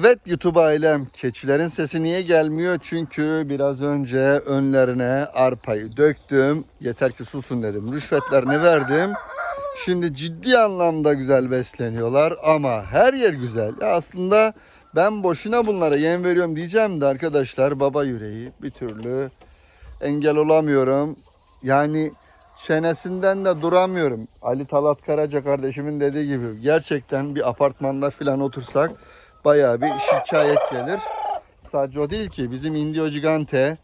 Evet YouTube ailem keçilerin sesi niye gelmiyor? Çünkü biraz önce önlerine arpayı döktüm. Yeter ki susun dedim. Rüşvetlerini verdim. Şimdi ciddi anlamda güzel besleniyorlar ama her yer güzel. Ya aslında ben boşuna bunlara yem veriyorum diyeceğim de arkadaşlar baba yüreği bir türlü engel olamıyorum. Yani çenesinden de duramıyorum. Ali Talat Karaca kardeşimin dediği gibi gerçekten bir apartmanda falan otursak bayağı bir şikayet gelir. Sadece o değil ki bizim Indio Gigante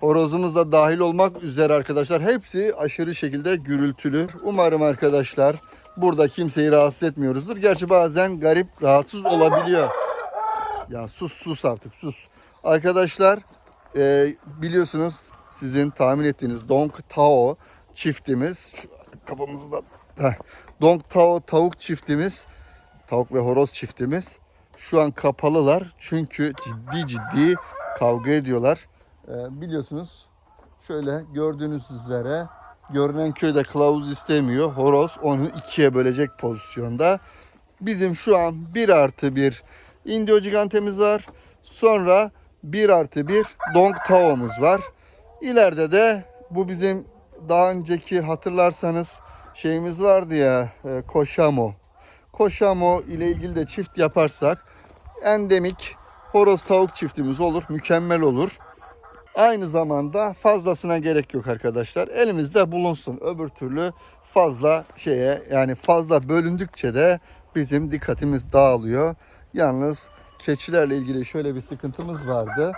horozumuz da dahil olmak üzere arkadaşlar hepsi aşırı şekilde gürültülü. Umarım arkadaşlar burada kimseyi rahatsız etmiyoruzdur. Gerçi bazen garip rahatsız olabiliyor. Ya sus sus artık sus. Arkadaşlar e, biliyorsunuz sizin tahmin ettiğiniz Dong Tao çiftimiz kafamızda Dong Tao tavuk çiftimiz tavuk ve horoz çiftimiz şu an kapalılar çünkü ciddi ciddi kavga ediyorlar. E, biliyorsunuz şöyle gördüğünüz üzere görünen köyde kılavuz istemiyor. Horoz onu ikiye bölecek pozisyonda. Bizim şu an 1 artı 1 Indio Gigantemiz var. Sonra 1 artı 1 Dong Tao'muz var. İleride de bu bizim daha önceki hatırlarsanız şeyimiz vardı ya e, Koşamo. Koşamo ile ilgili de çift yaparsak endemik horoz tavuk çiftimiz olur. Mükemmel olur. Aynı zamanda fazlasına gerek yok arkadaşlar. Elimizde bulunsun. Öbür türlü fazla şeye yani fazla bölündükçe de bizim dikkatimiz dağılıyor. Yalnız keçilerle ilgili şöyle bir sıkıntımız vardı.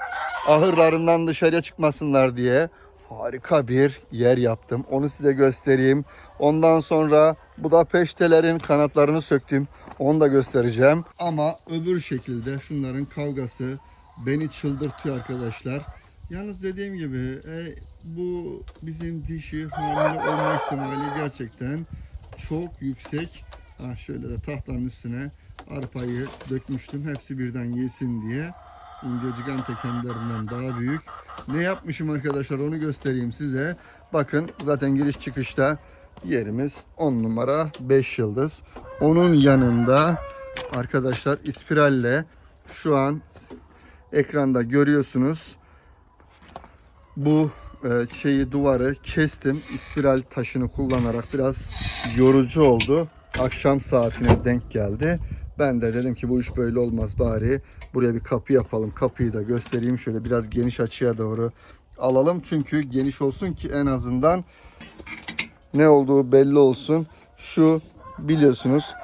Ahırlarından dışarıya çıkmasınlar diye harika bir yer yaptım. Onu size göstereyim. Ondan sonra bu da peştelerin kanatlarını söktüm. Onu da göstereceğim. Ama öbür şekilde şunların kavgası beni çıldırtıyor arkadaşlar. Yalnız dediğim gibi e, bu bizim dişi hamile olma ihtimali gerçekten çok yüksek. Ah şöyle de tahtanın üstüne arpayı dökmüştüm. Hepsi birden yesin diye. Indio Gigante kendilerinden daha büyük. Ne yapmışım arkadaşlar onu göstereyim size. Bakın zaten giriş çıkışta yerimiz 10 numara 5 yıldız. Onun yanında arkadaşlar ispiralle şu an ekranda görüyorsunuz. Bu e, şeyi duvarı kestim. İspiral taşını kullanarak biraz yorucu oldu. Akşam saatine denk geldi. Ben de dedim ki bu iş böyle olmaz bari. Buraya bir kapı yapalım. Kapıyı da göstereyim. Şöyle biraz geniş açıya doğru alalım. Çünkü geniş olsun ki en azından ne olduğu belli olsun. Şu biliyorsunuz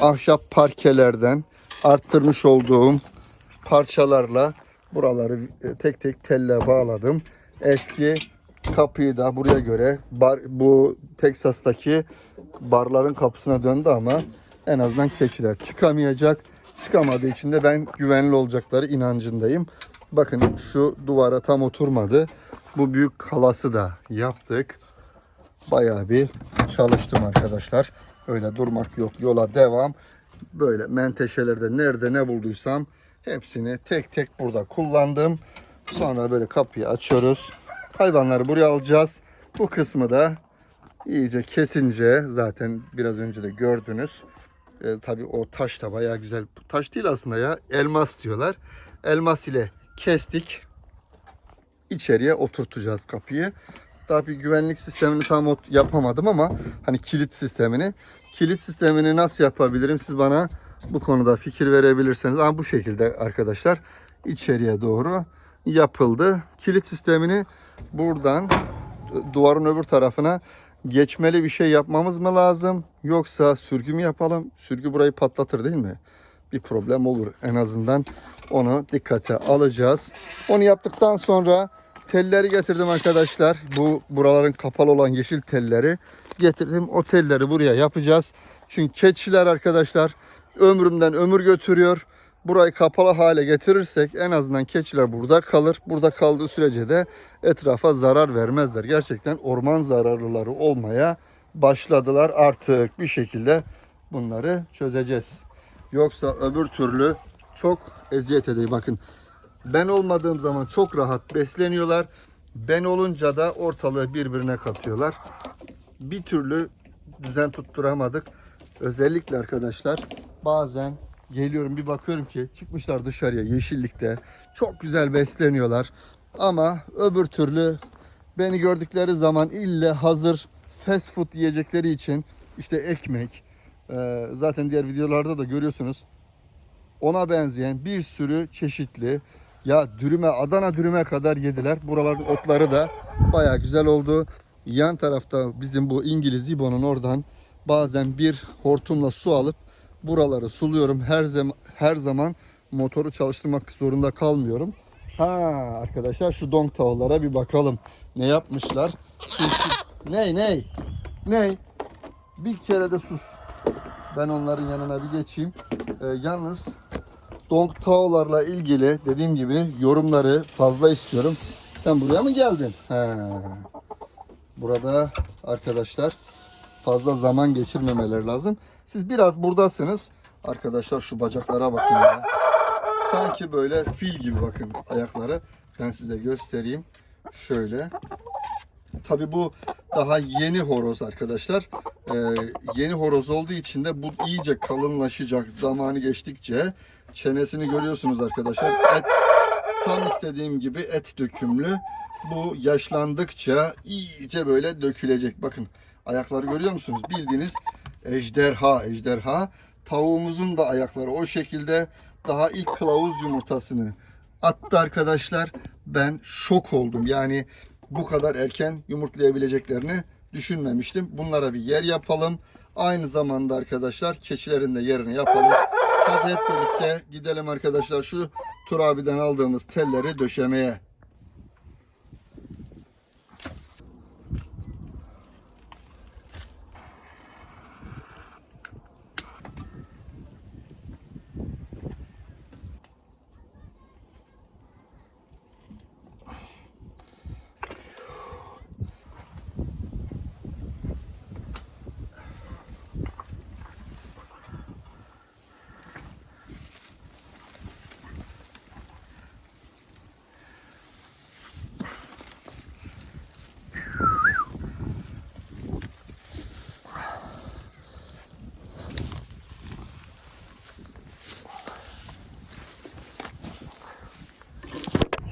ahşap parkelerden arttırmış olduğum parçalarla buraları e, tek tek telle bağladım. Eski kapıyı da buraya göre bar, bu Teksas'taki barların kapısına döndü ama en azından keçiler çıkamayacak. Çıkamadığı için de ben güvenli olacakları inancındayım. Bakın şu duvara tam oturmadı. Bu büyük kalası da yaptık. Bayağı bir çalıştım arkadaşlar. Öyle durmak yok. Yola devam. Böyle menteşelerde nerede ne bulduysam hepsini tek tek burada kullandım. Sonra böyle kapıyı açıyoruz. Hayvanları buraya alacağız. Bu kısmı da iyice kesince zaten biraz önce de gördünüz. E, tabii o taş da bayağı güzel. Taş değil aslında ya. Elmas diyorlar. Elmas ile kestik. İçeriye oturtacağız kapıyı. Daha bir güvenlik sistemini tam yapamadım ama hani kilit sistemini. Kilit sistemini nasıl yapabilirim? Siz bana bu konuda fikir verebilirseniz. Ama bu şekilde arkadaşlar içeriye doğru yapıldı. Kilit sistemini buradan duvarın öbür tarafına geçmeli bir şey yapmamız mı lazım? Yoksa sürgü mü yapalım? Sürgü burayı patlatır değil mi? Bir problem olur. En azından onu dikkate alacağız. Onu yaptıktan sonra telleri getirdim arkadaşlar. Bu buraların kapalı olan yeşil telleri getirdim. O telleri buraya yapacağız. Çünkü keçiler arkadaşlar ömrümden ömür götürüyor. Burayı kapalı hale getirirsek en azından keçiler burada kalır. Burada kaldığı sürece de etrafa zarar vermezler. Gerçekten orman zararlıları olmaya başladılar. Artık bir şekilde bunları çözeceğiz. Yoksa öbür türlü çok eziyet ediyor. Bakın ben olmadığım zaman çok rahat besleniyorlar. Ben olunca da ortalığı birbirine katıyorlar. Bir türlü düzen tutturamadık. Özellikle arkadaşlar bazen Geliyorum bir bakıyorum ki çıkmışlar dışarıya yeşillikte. Çok güzel besleniyorlar. Ama öbür türlü beni gördükleri zaman ille hazır fast food yiyecekleri için işte ekmek e, zaten diğer videolarda da görüyorsunuz ona benzeyen bir sürü çeşitli ya dürüme Adana dürüme kadar yediler. Buraların otları da baya güzel oldu. Yan tarafta bizim bu İngiliz İbo'nun oradan bazen bir hortumla su alıp buraları suluyorum. Her zaman her zaman motoru çalıştırmak zorunda kalmıyorum. Ha arkadaşlar şu donk tavuklara bir bakalım. Ne yapmışlar? Ney ney? Ney? Bir kere de sus. Ben onların yanına bir geçeyim. Ee, yalnız Donk Tao'larla ilgili dediğim gibi yorumları fazla istiyorum. Sen buraya mı geldin? He. Burada arkadaşlar fazla zaman geçirmemeleri lazım. Siz biraz buradasınız. Arkadaşlar şu bacaklara bakın ya. Sanki böyle fil gibi bakın ayakları. Ben size göstereyim. Şöyle. Tabi bu daha yeni horoz arkadaşlar. Ee, yeni horoz olduğu için de bu iyice kalınlaşacak zamanı geçtikçe. Çenesini görüyorsunuz arkadaşlar. Et, tam istediğim gibi et dökümlü. Bu yaşlandıkça iyice böyle dökülecek. Bakın ayakları görüyor musunuz? Bildiğiniz ejderha, ejderha. Tavuğumuzun da ayakları o şekilde daha ilk kılavuz yumurtasını attı arkadaşlar. Ben şok oldum. Yani bu kadar erken yumurtlayabileceklerini düşünmemiştim. Bunlara bir yer yapalım. Aynı zamanda arkadaşlar keçilerin de yerini yapalım. Hadi hep birlikte gidelim arkadaşlar şu Tur abiden aldığımız telleri döşemeye.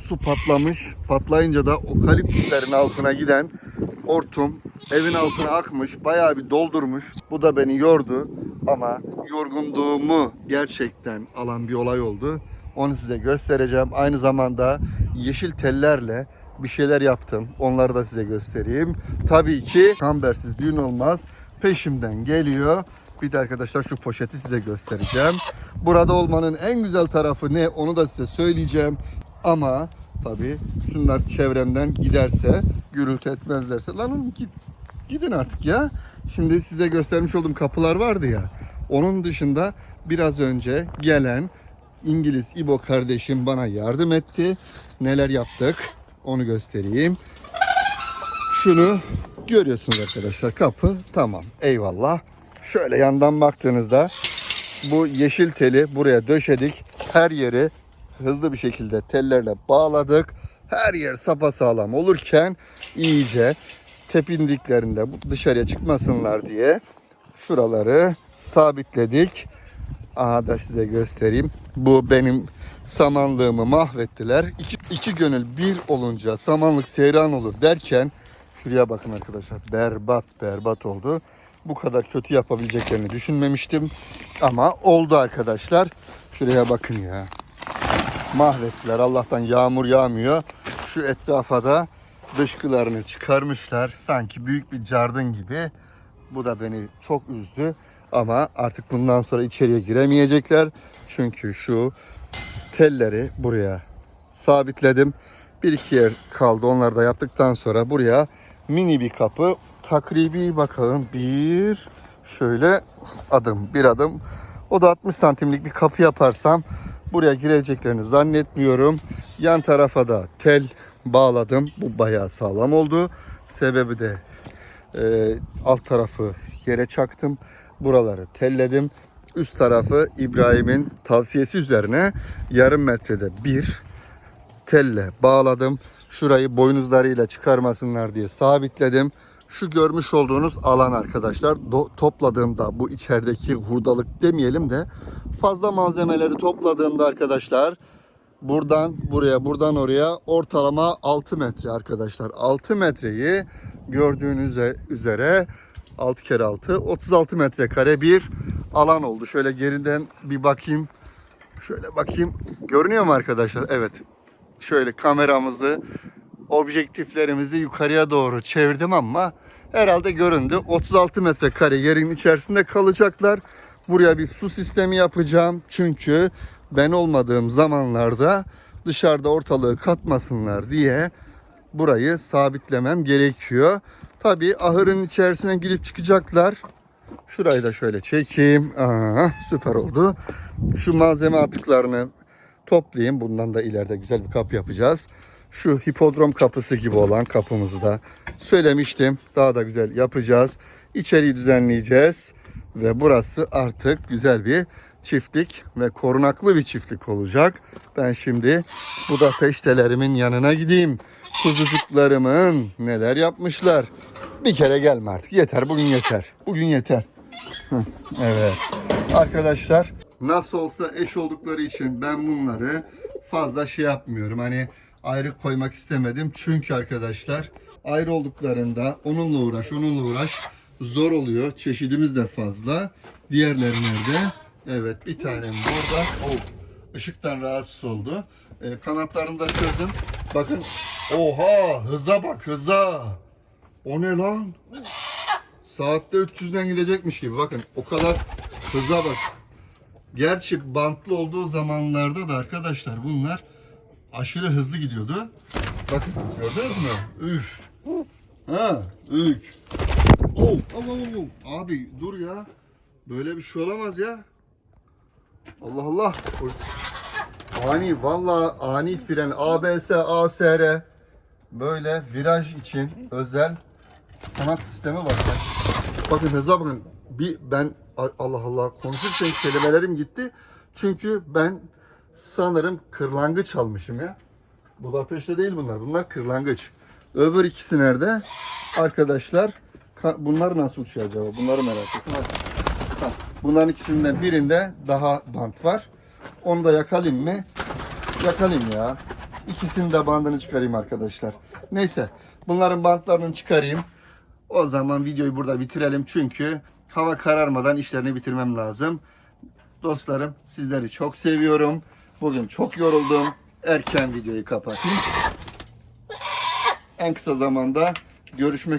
Su patlamış. Patlayınca da okaliptüslerin altına giden hortum evin altına akmış. Bayağı bir doldurmuş. Bu da beni yordu. Ama yorgunluğumu gerçekten alan bir olay oldu. Onu size göstereceğim. Aynı zamanda yeşil tellerle bir şeyler yaptım. Onları da size göstereyim. Tabii ki kambersiz düğün olmaz. Peşimden geliyor. Bir de arkadaşlar şu poşeti size göstereceğim. Burada olmanın en güzel tarafı ne onu da size söyleyeceğim. Ama tabii şunlar çevremden giderse, gürültü etmezlerse. Lan oğlum git, gidin artık ya. Şimdi size göstermiş olduğum kapılar vardı ya. Onun dışında biraz önce gelen İngiliz İbo kardeşim bana yardım etti. Neler yaptık onu göstereyim. Şunu görüyorsunuz arkadaşlar. Kapı tamam. Eyvallah. Şöyle yandan baktığınızda bu yeşil teli buraya döşedik. Her yeri hızlı bir şekilde tellerle bağladık. Her yer sapasağlam olurken iyice tepindiklerinde dışarıya çıkmasınlar diye şuraları sabitledik. Aha da size göstereyim. Bu benim samanlığımı mahvettiler. İki, iki gönül bir olunca samanlık seyran olur derken şuraya bakın arkadaşlar. Berbat berbat oldu. Bu kadar kötü yapabileceklerini düşünmemiştim. Ama oldu arkadaşlar. Şuraya bakın ya mahvettiler. Allah'tan yağmur yağmıyor. Şu etrafa da dışkılarını çıkarmışlar. Sanki büyük bir cardın gibi. Bu da beni çok üzdü. Ama artık bundan sonra içeriye giremeyecekler. Çünkü şu telleri buraya sabitledim. Bir iki yer kaldı. Onları da yaptıktan sonra buraya mini bir kapı. Takribi bakalım. Bir şöyle adım bir adım. O da 60 santimlik bir kapı yaparsam Buraya gireceklerini zannetmiyorum. Yan tarafa da tel bağladım. Bu bayağı sağlam oldu. Sebebi de e, alt tarafı yere çaktım. Buraları telledim. Üst tarafı İbrahim'in tavsiyesi üzerine yarım metrede bir telle bağladım. Şurayı boynuzlarıyla çıkarmasınlar diye sabitledim. Şu görmüş olduğunuz alan arkadaşlar topladığımda bu içerideki hurdalık demeyelim de Fazla malzemeleri topladığımda arkadaşlar buradan buraya buradan oraya ortalama 6 metre arkadaşlar. 6 metreyi gördüğünüz üzere 6 kere 6 36 metrekare bir alan oldu. Şöyle geriden bir bakayım. Şöyle bakayım. Görünüyor mu arkadaşlar? Evet. Şöyle kameramızı objektiflerimizi yukarıya doğru çevirdim ama herhalde göründü. 36 metrekare yerin içerisinde kalacaklar. Buraya bir su sistemi yapacağım. Çünkü ben olmadığım zamanlarda dışarıda ortalığı katmasınlar diye burayı sabitlemem gerekiyor. Tabii ahırın içerisine girip çıkacaklar. Şurayı da şöyle çekeyim. Aa, süper oldu. Şu malzeme atıklarını toplayayım. Bundan da ileride güzel bir kapı yapacağız. Şu hipodrom kapısı gibi olan kapımızı da söylemiştim. Daha da güzel yapacağız. İçeriği düzenleyeceğiz. Ve burası artık güzel bir çiftlik ve korunaklı bir çiftlik olacak. Ben şimdi bu da peştelerimin yanına gideyim. Kuzucuklarımın neler yapmışlar. Bir kere gelme artık. Yeter bugün yeter. Bugün yeter. Evet. Arkadaşlar nasıl olsa eş oldukları için ben bunları fazla şey yapmıyorum. Hani ayrı koymak istemedim. Çünkü arkadaşlar ayrı olduklarında onunla uğraş, onunla uğraş zor oluyor. Çeşidimiz de fazla. Diğerleri nerede? Evet bir tanem burada. Oh, ışıktan rahatsız oldu. Ee, kanatlarını da çözdüm. Bakın. Oha hıza bak hıza. O ne lan? Saatte 300'den gidecekmiş gibi. Bakın o kadar hıza bak. Gerçi bantlı olduğu zamanlarda da arkadaşlar bunlar aşırı hızlı gidiyordu. Bakın gördünüz mü? Üf. Ha, üf. Oh, oh, oh, oh. Abi dur ya. Böyle bir şey olamaz ya. Allah Allah. Ani valla ani fren ABS ASR böyle viraj için özel kanat sistemi var. Bakın hıza bakın. Bir ben Allah Allah konuşurken kelimelerim gitti. Çünkü ben sanırım kırlangıç almışım ya. Budapeşte değil bunlar. Bunlar kırlangıç. Öbür ikisi nerede? Arkadaşlar ka- bunlar nasıl uçuyor acaba? Bunları merak ettim. Bunların ikisinden birinde daha bant var. Onu da yakalayayım mı? Yakalayayım ya. İkisinin de bandını çıkarayım arkadaşlar. Neyse. Bunların bantlarını çıkarayım. O zaman videoyu burada bitirelim. Çünkü hava kararmadan işlerini bitirmem lazım. Dostlarım sizleri çok seviyorum. Bugün çok yoruldum. Erken videoyu kapatayım. En kısa zamanda görüşmek